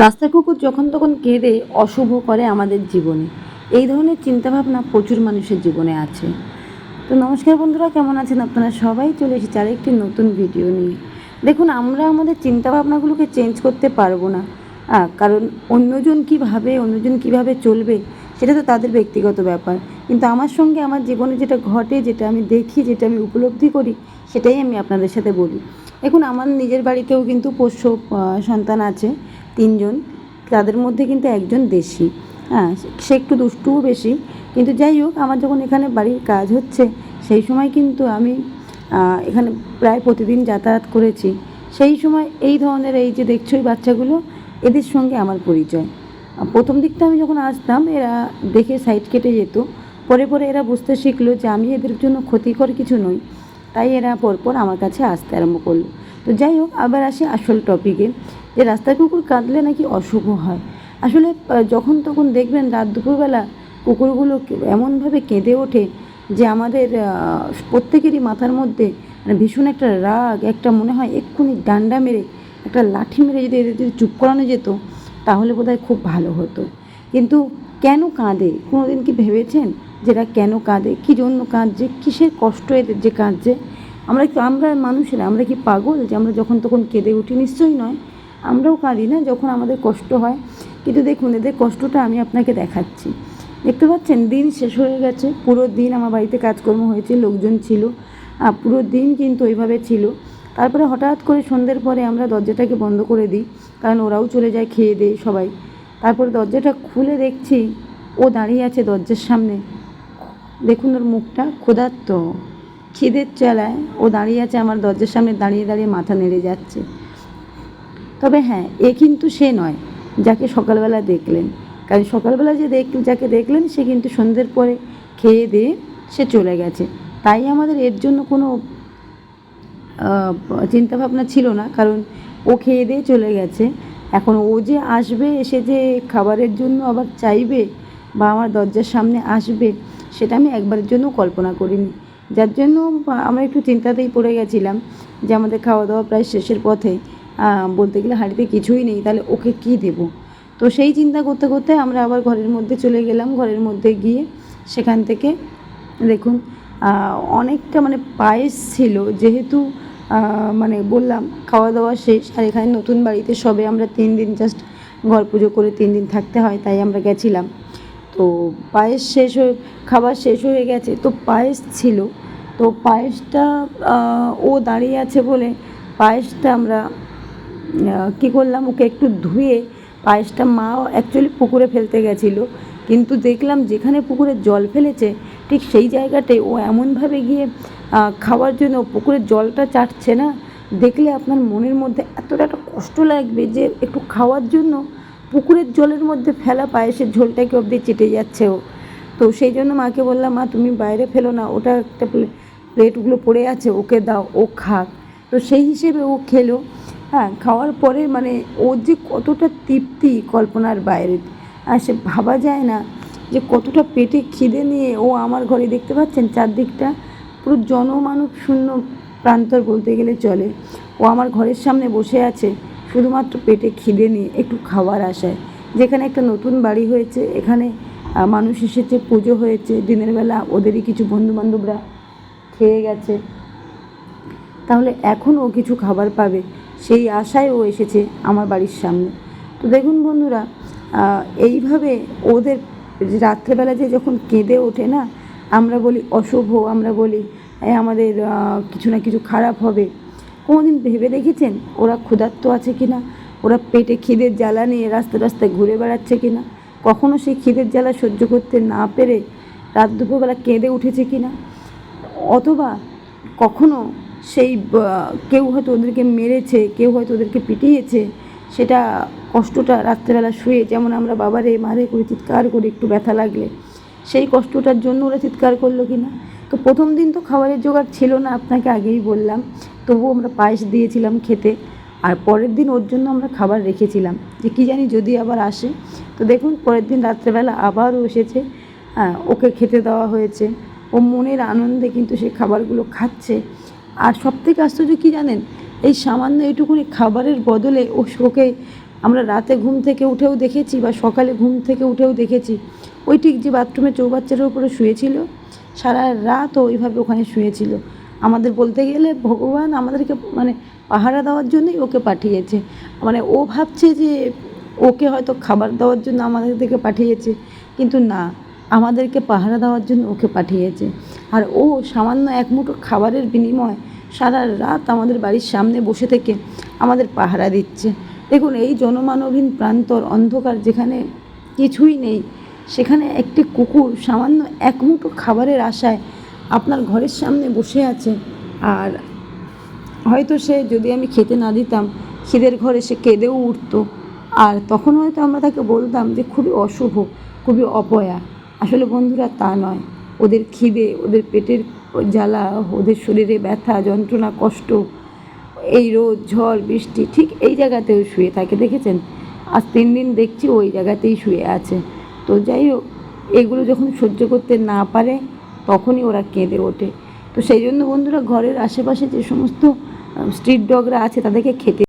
রাস্তা কুকুর যখন তখন কেঁদে অশুভ করে আমাদের জীবনে। এই ধরনের চিন্তাভাবনা প্রচুর মানুষের জীবনে আছে। তো নমস্কার বন্ধুরা, কেমন আছেন আপনারা সবাই? চলে এসেছি আর একটি নতুন ভিডিও নিয়ে। দেখুন, আমরা আমাদের চিন্তাভাবনাগুলোকে চেঞ্জ করতে পারব না। কারণ অন্যজন কী ভাবে অন্যজন কীভাবে চলবে, সেটা তো তাদের ব্যক্তিগত ব্যাপার। কিন্তু আমার সঙ্গে আমার জীবনে যেটা ঘটে, যেটা আমি দেখি, যেটা আমি উপলব্ধি করি, সেটাই আমি আপনাদের সাথে বলি। দেখুন, আমার নিজের বাড়িতেও কিন্তু পোষ্য সন্তান আছে। তিনজন, তাদের মধ্যে কিন্তু একজন দেশি। হ্যাঁ সে একটু দুষ্টুও বেশি। কিন্তু যাই হোক, আমার যখন এখানে বাড়ির কাজ হচ্ছে, সেই সময় কিন্তু আমি এখানে প্রায় প্রতিদিন যাতায়াত করেছি। সেই সময় এই ধরনের এই যে দেখছ এই বাচ্চাগুলো, এদের সঙ্গে আমার পরিচয়। প্রথম দিকটা আমি যখন আসতাম, এরা দেখে সাইড কেটে যেত। পরে পরে এরা বুঝতে শিখলো যে আমি এদের জন্য ক্ষতিকর কিছু নই। তাই এরা পরপর আমার কাছে আসতে আরম্ভ করল। তো যাই হোক, আবার আসি আসল টপিকে যে রাস্তার কুকুর কাঁদলে নাকি অশুভ হয়? আসলে যখন তখন দেখবেন রাত দুপুরবেলা কুকুরগুলো এমনভাবে কেঁদে ওঠে যে আমাদের প্রত্যেকেরই মাথার মধ্যে মানে ভীষণ একটা রাগ, একটা মনে হয় এক্ষুনি ডান্ডা মেরে, একটা লাঠি মেরে যদি এদের যদি চুপ করানো যেত, তাহলে বোধহয় খুব ভালো হতো। কিন্তু কেন কাঁদে? কোনোদিন কি ভেবেছেন? যেটা কেন কাঁদে? কী জন্য কাঁদছে? কিসের কষ্ট এদের যে কাঁদছে? আমরা কি আমরা মানুষেরা, আমরা কি পাগল যে আমরা যখন তখন কেঁদে উঠি? নিশ্চয়ই নয়। আমরাও কাঁদি না যখন আমাদের কষ্ট হয়। কিন্তু দেখুন, এদের কষ্টটা আমি আপনাকে দেখাচ্ছি। দেখতে পাচ্ছেন, দিন শেষ হয়ে গেছে। পুরো দিন আমার বাড়িতে কাজকর্ম হয়েছে, লোকজন ছিল। আর পুরো দিন কিন্তু ওইভাবে ছিল। তারপরে হঠাৎ করে সন্ধ্যের পরে আমরা দরজাটাকে বন্ধ করে দিই, কারণ ওরাও চলে যায় খেয়ে দেয় সবাই। তারপরে দরজাটা খুলে দেখছি, ও দাঁড়িয়ে আছে দরজার সামনে। দেখুন ওর মুখটা ক্ষুধার্ত। খিদের চালায় ও দাঁড়িয়ে আছে আমার দরজার সামনে, দাঁড়িয়ে দাঁড়িয়ে মাথা নেড়ে যাচ্ছে। তবে হ্যাঁ এ কিন্তু সে নয়, যাকে সকালবেলা দেখলেন। কারণ সকালবেলা যে দেখ, যাকে দেখলেন, সে কিন্তু সন্ধ্যের পরে খেয়ে দিয়ে সে চলে গেছে। তাই আমাদের এর জন্য কোনো চিন্তাভাবনা ছিল না, কারণ ও খেয়ে দিয়ে চলে গেছে। এখন ও যে আসবে, এসে যে খাবারের জন্য আবার চাইবে বা আমার দরজার সামনে আসবে, সেটা আমি একবারের জন্য কল্পনা করিনি। যার জন্য আমরা একটু চিন্তাতেই পড়ে গেছিলাম যে আমাদের খাওয়া দাওয়া প্রায় শেষের পথে বলতে গেলে হাঁড়িতে কিছুই নেই, তাহলে ওকে কী দেবো? তো সেই চিন্তা করতে করতে আমরা আবার ঘরের মধ্যে চলে গেলাম। ঘরের মধ্যে গিয়ে সেখান থেকে দেখুন অনেকটা মানে পায়েস ছিল। যেহেতু মানে বললাম খাওয়া দাওয়া শেষ, আর এখানে নতুন বাড়িতে সবে আমরা তিন দিন জাস্ট ঘর পুজো করে তিন দিন থাকতে হয়, তাই আমরা গেছিলাম। তো পায়েস শেষ হয়ে, খাবার শেষ হয়ে গেছে, তো পায়েস ছিল। তো পায়েসটা ও দাঁড়িয়ে আছে বলে পায়েসটা আমরা কী করলাম, ওকে একটু ধুয়ে পায়েসটা মা অ্যাকচুয়ালি পুকুরে ফেলতে গেছিল। কিন্তু দেখলাম যেখানে পুকুরে জল ফেলেছে, ঠিক সেই জায়গাটায় ও এমনভাবে গিয়ে খাওয়ার জন্য পুকুরের জলটা চাটছে না। দেখলে আপনার মনের মধ্যে এতটা একটা কষ্ট লাগবে যে একটু খাওয়ার জন্য পুকুরের জলের মধ্যে ফেলা পায়েসের ঝোলটাকে অবধি চেটে যাচ্ছে ও? তো সেই জন্য মাকে বললাম, মা, তুমি বাইরে ফেলো না। ওটা একটা প্লেটগুলো পড়ে আছে, ওকে দাও, ও খাক। তো সেই হিসেবে ও খেলো। হ্যাঁ খাওয়ার পরে মানে ওর যে কতটা তৃপ্তি কল্পনার বাইরে। আর সে ভাবা যায় না যে কতটা পেটে খিদে নিয়ে ও আমার ঘরে দেখতে পাচ্ছেন চারদিকটা পুরো জনমানব শূন্য প্রান্তর বলতে গেলে চলে। ও আমার ঘরের সামনে বসে আছে শুধুমাত্র পেটে খিদে নিয়ে একটু খাবার আশায়। যেখানে একটা নতুন বাড়ি হয়েছে, এখানে মানুষ এসেছে, পুজো হয়েছে, দিনের বেলা ওদেরই কিছু বন্ধুবান্ধবরা খেয়ে গেছে। তাহলে এখন ও কিছু খাবার পাবে। সেই আশায় ও এসেছে আমার বাড়ির সামনে। তো দেখুন বন্ধুরা এইভাবে ওদের রাত্রেবেলা যে যখন কেঁদে ওঠে না, আমরা বলি অশুভ, আমরা বলি আমাদের কিছু না কিছু খারাপ হবে। কোনোদিন ভেবে দেখেছেন ওরা ক্ষুধার্ত আছে কি না ওরা পেটে খিদের জ্বালা নিয়ে রাস্তা রাস্তায় ঘুরে বেড়াচ্ছে কি না কখনও সেই খিদের জ্বালা সহ্য করতে না পেরে রাত দুপুরবেলা কেঁদে উঠেছে কি না অথবা কখনো সেই কেউ হয়তো ওদেরকে মেরেছে, কেউ হয়তো ওদেরকে পিটিয়েছে, সেটা কষ্টটা রাত্রেবেলা শুয়ে, যেমন আমরা বাবারে মারে করে চিৎকার করে একটু ব্যথা লাগলে, সেই কষ্টটার জন্য ওরা চিৎকার করল কি না তো প্রথম দিন তো খাবারের জোগাড় ছিল না, আপনাকে আগেই বললাম। তবুও আমরা পায়েস দিয়েছিলাম খেতে, আর পরের দিন ওর জন্য আমরা খাবার রেখেছিলাম। যে কী জানি যদি আবার আসে। তো দেখুন, পরের দিন রাত্রেবেলা আবারও এসেছে ওকে খেতে দেওয়া হয়েছে। ও মনের আনন্দে কিন্তু সেই খাবারগুলো খাচ্ছে। আর সব থেকে আশ্চর্য কী জানেন? এই সামান্য এইটুকুনি খাবারের বদলে ও শোকে আমরা রাতে ঘুম থেকে উঠেও দেখেছি বা সকালে ঘুম থেকে উঠেও দেখেছি। ওই ঠিক যে বাথরুমে চৌবাচ্চাটার উপরে শুয়েছিল, সারা রাত ওইভাবে ওখানে শুয়েছিল। আমাদের বলতে গেলে ভগবান আমাদেরকে মানে পাহারা দেওয়ার জন্যই ওকে পাঠিয়েছে। মানে ও ভাবছে যে ওকে হয়তো খাবার দেওয়ার জন্য আমাদের দিকে পাঠিয়েছে। কিন্তু না আমাদেরকে পাহারা দেওয়ার জন্য ওকে পাঠিয়েছে। আর ও সামান্য এক মুঠো খাবারের বিনিময়ে সারা রাত আমাদের বাড়ির সামনে বসে থেকে আমাদের পাহারা দিচ্ছে। দেখুন, এই জনমানবহীন প্রান্তর অন্ধকার যেখানে কিছুই নেই, সেখানে একটি কুকুর সামান্য এক মুঠো খাবারের আশায় আপনার ঘরের সামনে বসে আছে। আর হয়তো সে, যদি আমি খেতে না দিতাম, খিদের ঘরে সে কেঁদেও উঠতো। আর তখন হয়তো আমরা তাকে বলতাম যে, খুবই অশুভ, খুবই অপয়া। আসলে বন্ধুরা তা নয়। ওদের খিদে, ওদের পেটের জ্বালা, ওদের শরীরে ব্যথা, যন্ত্রণা, কষ্ট, এই রোদ, ঝড়, বৃষ্টি, ঠিক এই জায়গাতেও শুয়ে থাকে, দেখেছেন? আজ তিন দিন দেখছি ওই জায়গাতেই শুয়ে আছে। তো যাই হোক, এগুলো যখন সহ্য করতে না পারে, তখনই ওরা কেঁদে ওঠে। তো সেই জন্য বন্ধুরা, ঘরের আশেপাশে যে সমস্ত স্ট্রিট ডগরা আছে, তাদেরকে খেতে